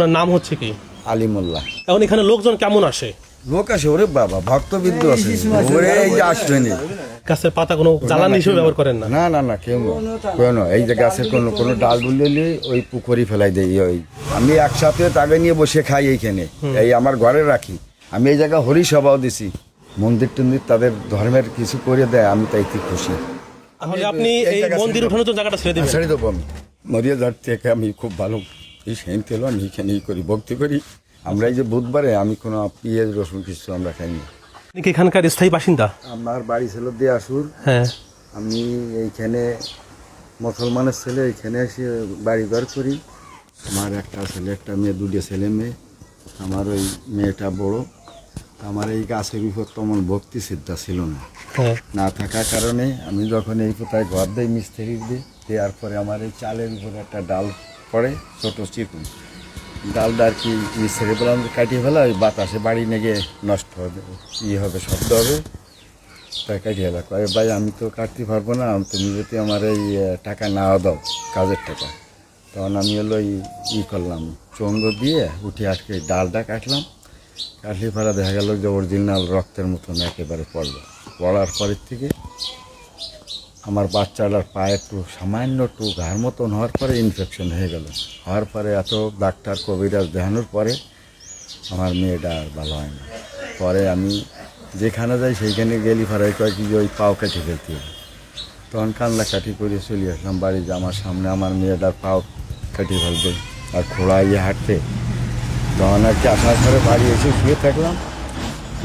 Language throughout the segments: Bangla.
আপনার নাম হচ্ছে কি? আলিমুল্লাহ। এখন এখানে লোকজন কেমন আসে? লোক আসে ওরে বাবা ভক্তবিন্দু আছে ওরে এই যে আসবেনি গাছের পাতা কোনো জ্বালানি হিসেবে ব্যবহার করেন না? না না না কেউ কেউ না। এই যে গাছের কোনো কোনো ডাল বুললে ওই পুকুরি ফেলাই দেই ওই। আমি একসাথে তাকে নিয়ে বসে খাই এইখানে। এই আমার ঘরে রাখি। আমি এই জায়গা হরি সভাও দিছি। মন্দির টন্দির তাদের ধর্মের কিছু করে দেয় আমি তাই তাইতে খুশি। আপনি এই মন্দির উঠানোর জন্য জায়গাটা ছেড়ে দিবেন। ছেড়ে দেবো আমি। মরিয়া ধার থেকে আমি খুব ভালো এই সেন তেল আমি এখানেই করি ভক্তি করি। আমরা এই যে বুধবারে আমি কোনো পেঁয়াজ রসুন কিছু আমরা খাইনি। আপনি কি এখানকার স্থায়ী বাসিন্দা? আমার বাড়ি ছিল দেয়াসুর। হ্যাঁ। আমি এইখানে মুসলমানের ছেলে এইখানে এসে বাড়ি ঘর করি। আমার একটা ছেলে একটা মেয়ে দুটো ছেলে মেয়ে। আমার ওই মেয়েটা বড়। আমার এই গাছের উপর তেমন ভক্তি সিদ্ধা ছিল না। হ্যাঁ। না থাকার কারণে আমি যখন এই কোথায় ঘর দিই মিস্ত্রি দিই দেওয়ার পরে আমার এই চালের উপরে একটা ডাল পড়ে, ছোট চিকুন। ডালটা আর কি ছেড়ে পেলাম কাটিয়ে ফেলা, ওই বাতাসে বাড়ি নেগে নষ্ট হবে, ই হবে, শব্দ হবে। তাই কাটিয়ে ফেলা। কয়ে, ভাই, আমি তো কাটতে পারব না, তুমি যদি আমার এই টাকা নাও দাও, কাজের টাকা। তখন আমি হলো ই করলাম, চঙ্গ দিয়ে উঠে আজকে ডালটা কাটলাম। কাটলে ফেলা দেখা গেল যে অরিজিনাল রক্তের মতন একেবারে পড়ল। পড়ার পরের থেকে আমার বাচ্চাটার পায়ে একটু সামান্য একটু ঘাড় মতন হওয়ার পরে ইনফেকশন হয়ে গেল। হওয়ার পরে এত ডাক্তার কবিরাজ দেখানোর পরে আমার মেয়েটা আর ভালো হয় না। পরে আমি যেখানে যাই সেইখানে গেলি ফারাই কয় কি ওই পাও কেটে ফেলতে হবে। তখন কান্না কাটি করে চলে আসলাম বাড়ি যে আমার সামনে আমার মেয়েটার পাও কেটে ফেলবে আর খোড়া ইয়ে হাঁটতে। তখন আর কি আসার পরে বাড়ি এসে শুয়ে থাকলাম।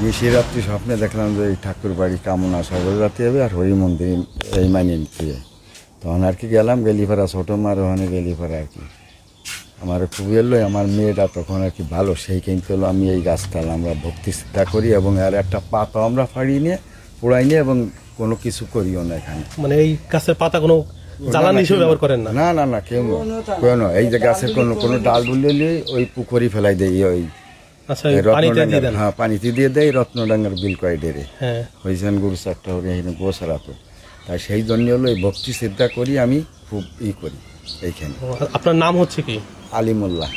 নিশি রাত্রি স্বপ্নে দেখলাম যে এই ঠাকুর বাড়ি কামনা সগর রাতে হবে আর হরি মন্দির এই মানিয়ে নিতে তখন আর কি গেলাম গেলিপাড়া ছোটো মার ওখানে গেলিপাড়া আর কি। আমার খুব এলো আমার মেয়েটা তখন আর কি ভালো সেই কিন্তু হলো আমি এই গাছটাল আমরা ভক্তি শ্রদ্ধা করি এবং আর একটা পাতা আমরা ফাড়িয়ে নিয়ে পোড়াই নিয়ে এবং কোনো কিছু করিও না এখানে। মানে এই গাছের পাতা কোনো জ্বালানি হিসেবে ব্যবহার করেন না? না না না কেউ না কেউ এই যে গাছের কোনো কোনো ডাল বুললে ওই পুকুরি ফেলাই দেই ওই আচ্ছা হ্যাঁ পানিতে দিয়ে দেয় রত্নডাঙ্গার বিল কয় ডেরে হ্যাঁ। হয়েছেন গুরু চারটা হরে এখানে গোসারা তো তাই সেই জন্য হলো এই ভক্তি শ্রদ্ধা করি আমি খুব ই করি এইখানে। আপনার নাম হচ্ছে কি? আলিমুল্লাহ।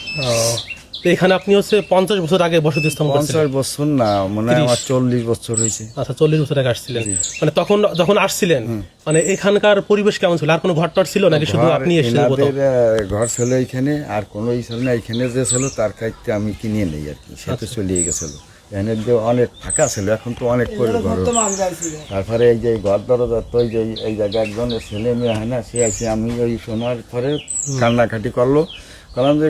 তো এখানে আপনি হচ্ছে পঞ্চাশ বছর আগে বসতি স্থাপন পঞ্চাশ বছর না মনে আমার চল্লিশ বছর হয়েছে। আচ্ছা চল্লিশ বছর আগে আসছিলেন। মানে তখন যখন আসছিলেন মানে এখানকার পরিবেশ কেমন ছিল? আর কোনো ঘর টর ছিল নাকি শুধু আপনি এসেছিলেন ঘর ছিল এইখানে আর কোনো ই ছিল না এইখানে যে ছিল তার কাছে আমি কিনে নেই আর কি। সে তো আচ্ছা। চলিয়ে গেছিল। এখানে যে অনেক ফাঁকা ছিল এখন তো অনেক করে ঘর তারপরে এই যে ঘর দরজা তো এই যে এই জায়গায় একজনের ছেলে মেয়ে হয় না সে আছে আমি ওই সোনার পরে কান্নাকাটি করল। কারণ যে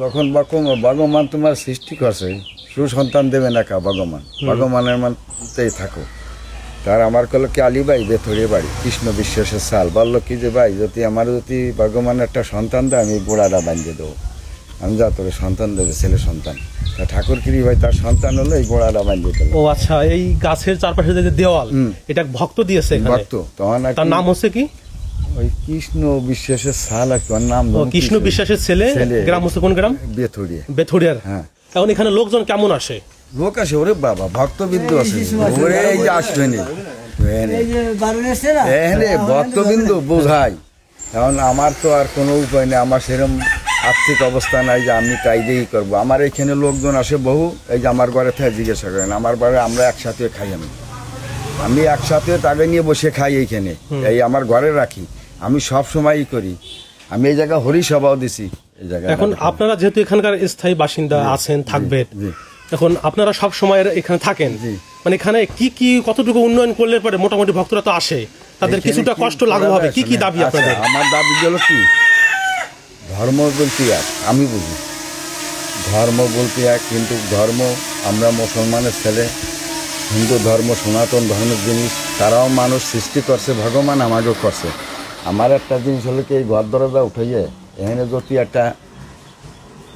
যখন বাকম ভগবান তোমার সৃষ্টি করছে। সুসন্তান দেবে না কা ভগবান ভগবানের মানতেই থাকো। তার আমার কল কি আলী ভাই বেথরে বাড়ি? কৃষ্ণ বিশ্বাসের সাল। বলল কি যে ভাই যদি আমার যদি ভগবান একটা সন্তান দেয় আমি গোড়াটা বাঁধিয়ে দেবো। আমি যা তোর সন্তান দেবে ছেলে সন্তান। তা ঠাকুর কিরি ভাই তার সন্তান হলো এই গোড়াটা বাঁধিয়ে দিল ও আচ্ছা এই গাছের চারপাশে যে দেওয়াল এটা ভক্ত দিয়েছে ভক্ত। তখন তার নাম হচ্ছে কি? ওই কৃষ্ণ বিশ্বাসের সাল আর কি ওর নাম কৃষ্ণ বিশ্বাসের ছেলে। গ্রাম হচ্ছে কোন গ্রাম? বেথুরিয়া। বেথুরিয়ার। হ্যাঁ। এখন এখানে লোকজন কেমন আসে? লোক আছে ওরে বাবা ভক্তবিন্দু আছে ওরে এই যে আসবেনি। ভক্তবিন্দু বোঝাই। এখন আমার তো আর কোনো উপায় নেই আমার সেরকম আর্থিক অবস্থা নাই যে আমি তাই দিয়েই করব। আমার এখানে লোকজন আসে বহু এই যে আমার ঘরে থেকে জিজ্ঞাসা করেন আমার ঘরে আমরা একসাথে খাই আমি। আমি একসাথে তাকে নিয়ে বসে খাই এইখানে। এই আমার ঘরে রাখি। আমি সব সময়ই করি। আমি এই জায়গা হরি সভাও দিছি এই জায়গায় এখন আপনারা যেহেতু এখানকার স্থায়ী বাসিন্দা আছেন থাকবেন। এখন আপনারা সব সময় এখানে থাকেন। মানে এখানে কি কি কতটুকু উন্নয়ন করলে পরে মোটামুটি ভক্তরা তো আসে? তাদের কিছুটা কষ্ট লাঘব হবে? কি কি দাবি আচ্ছা, আপনাদের আমার দাবি হলো কি? ধর্ম বলতে এক আমি বুঝি। ধর্ম বলতে এক কিন্তু ধর্ম আমরা মুসলমানের ছেলে। হিন্দু ধর্ম সনাতন ধর্মের জিনিস। তারাও মানুষ সৃষ্টি করছে ভগবান আমাকেও করছে। আমার একটা জিনিস হলো কি এই ঘর দরজা উঠে যায় এখানে যদি একটা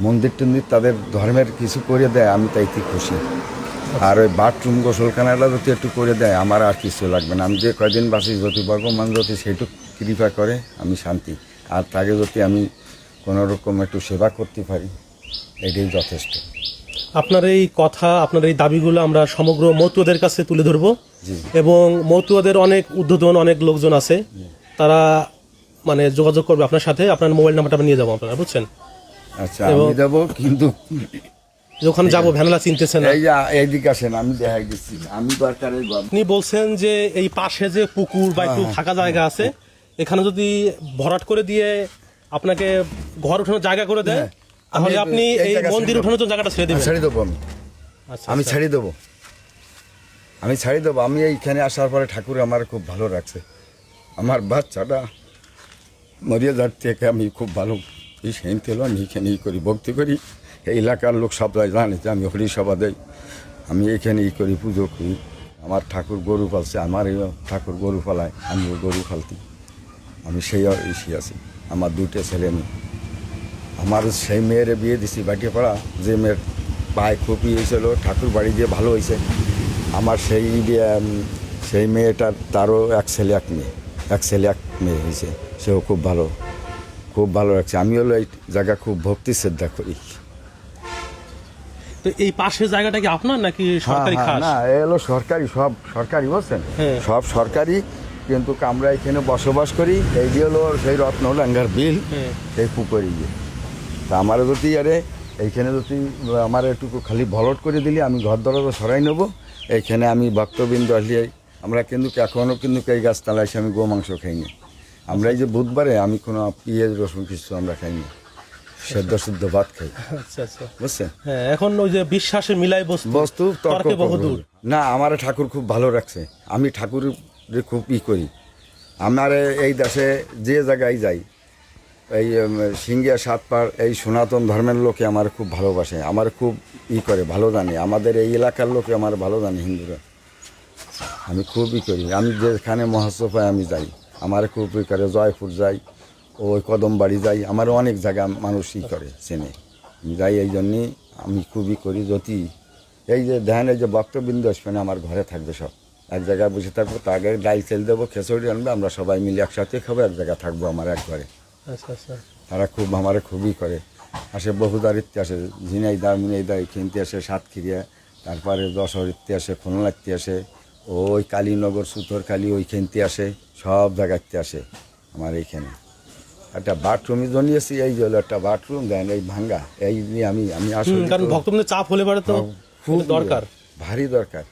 মন্দির টন্দির তাদের ধর্মের কিছু করে দেয় আমি তাইতে খুশি। আর ওই বাথরুম গোসলখানাটা যদি একটু করে দেয় আমার আর কিছু লাগবে না। আমি যে কয়দিন বাসি যদি ভগবান যদি সেইটুক কৃপা করে আমি শান্তি। আর তাকে যদি আমি কোনো রকম একটু সেবা করতে পারি এটাই যথেষ্ট। আপনার এই কথা আপনার এই দাবিগুলো আমরা সমগ্র মতুয়াদের কাছে তুলে ধরবো। এবং মতুয়াদের অনেক উদ্বোধন অনেক লোকজন আছে। তারা মানে যোগাযোগ করবে আপনার সাথে আপনার মোবাইল নাম্বারটা নিয়ে যাব আপনারা বুঝছেন? আচ্ছা আমি এবং- দেবো কিন্তু যে ওখানে যাব ভ্যানলা চিনতেছে না। এই যে এইদিকে আসেন আমি দেখাই দিচ্ছি। আমি দরকার গল্প আপনি বলছেন যে এই পাশে যে পুকুর বা একটু হ্যাঁ, ফাঁকা জায়গা আছে এখানে যদি ভরাট করে দিয়ে আপনাকে ঘর উঠানোর জায়গা করে দেয় হ্যাঁ, তাহলে আপনি এই এই জায়গা মন্দির ছেড়ে উঠানোর জন্য জায়গাটা ছেড়ে দেবেন। ছাড়ি দেবো আমি। আচ্ছা, আমি আচ্ছা। ছাড়ি দেবো। আমি ছাড়ি দেবো। আমি এইখানে আসার পরে ঠাকুর আমার খুব ভালো রাখছে আমার বাচ্চাটা মরিয়া যার থেকে আমি খুব ভালো সেন তেল আমি এখানে ই করি, ভক্তি করি। এই এলাকার লোক সবাই জানে যে আমি হরিসভা দেই। আমি এখানে ই করি, পুজো করি। আমার ঠাকুর গরু পালছে আমার ঠাকুর গরু পালায়, আমিও গরু পালতি। আমি সেই ইসি আছি, আমার দুটো ছেলে মেয়ে। আমার সেই মেয়ের বিয়ে দিছি বাটিপাড়া যে মেয়ের পায়ে খুব ইয়ে হয়েছিল, ঠাকুর বাড়ি দিয়ে ভালো হয়েছে। আমার সেই সেই মেয়েটার, তারও এক ছেলে, এক মেয়ে। এক ছেলে এক মেয়ে হয়েছে। সেও খুব ভালো খুব ভালো লাগছে। আমি হলো এই জায়গা খুব ভক্তি শ্রদ্ধা করি। তো এই পাশের জায়গাটা কি আপনার নাকি সরকারি হ্যাঁ, হ্যাঁ, খাস? না হলো সরকারি সব সরকারি বুঝছেন হ্যাঁ। সব সরকারি কিন্তু আমরা এখানে বসবাস করি। এই দিয়ে হলো সেই রত্নলাঙ্গার বিল হ্যাঁ। সেই পুকুরি গিয়ে। তা আমার যদি আরে এইখানে যদি আমার একটু খালি ভলট করে দিলে আমি ঘর দরজা সরাই নেব। এইখানে আমি ভক্তবৃন্দ আসলে আমরা কিন্তু এখনও কিন্তু এই গাছতলায় এসে আমি গো মাংস খাইনি। আমরা এই যে বুধবারে আমি কোনো পেঁয়াজ রসুন কিছু আমরা খাইনি। সেদ্ধ শুদ্ধ ভাত খাই। আচ্ছা আচ্ছা। বুঝছেন? হ্যাঁ এখন ওই যে বিশ্বাসের মিলাই বস্তু বস্তু তর্ক বহুদূর। না আমার ঠাকুর খুব ভালো রাখছে। আমি ঠাকুরের খুব ই করি। আমার এই দেশে যে জায়গায় যাই এই সিঙ্গিয়া সাতপাড় এই সনাতন ধর্মের লোকে আমার খুব ভালোবাসে। আমার খুব ই করে ভালো জানে। আমাদের এই এলাকার লোকে আমার ভালো জানে হিন্দুরা। আমি খুবই করি। আমি যেখানে মহোৎসব হয় আমি যাই আমার খুব ই করে জয়পুর যাই ওই কদমবাড়ি যাই আমার অনেক জায়গা মানুষই করে চেনে। আমি যাই এই জন্যই আমি খুবই করি যদি এই যে ধ্যান এই যে বক্তবৃন্দ আসবে না আমার ঘরে থাকবে সব। এক জায়গায় বসে থাকব তাকে আগে ডাল তেল দেবো খেচড়ি আনবে আমরা সবাই মিলে একসাথে খাব এক জায়গায় থাকব আমার এক ঘরে। আচ্ছা আচ্ছা। তারা খুব আমারে খুবই করে। আসে বহুদারিত্বে আসে ঝিনাইদা মিনাইদা কিনতে আসে সাতক্ষীরিয়া তারপরে দশহরিত্তে আসে খুলনাতে আসে। ওই কালীনগর সুতরকালী ওইখানতে আসে সব জায়গাতে আসে আমার এইখানে। একটা বাথরুমই জনিয়েছি এই জল হলো একটা বাথরুম দেন এই ভাঙ্গা এই নিয়ে আমি আমি আসি আসলে কারণ ভক্তদের চাপ হলে পারে তো খুব দরকার। ভারী দরকার।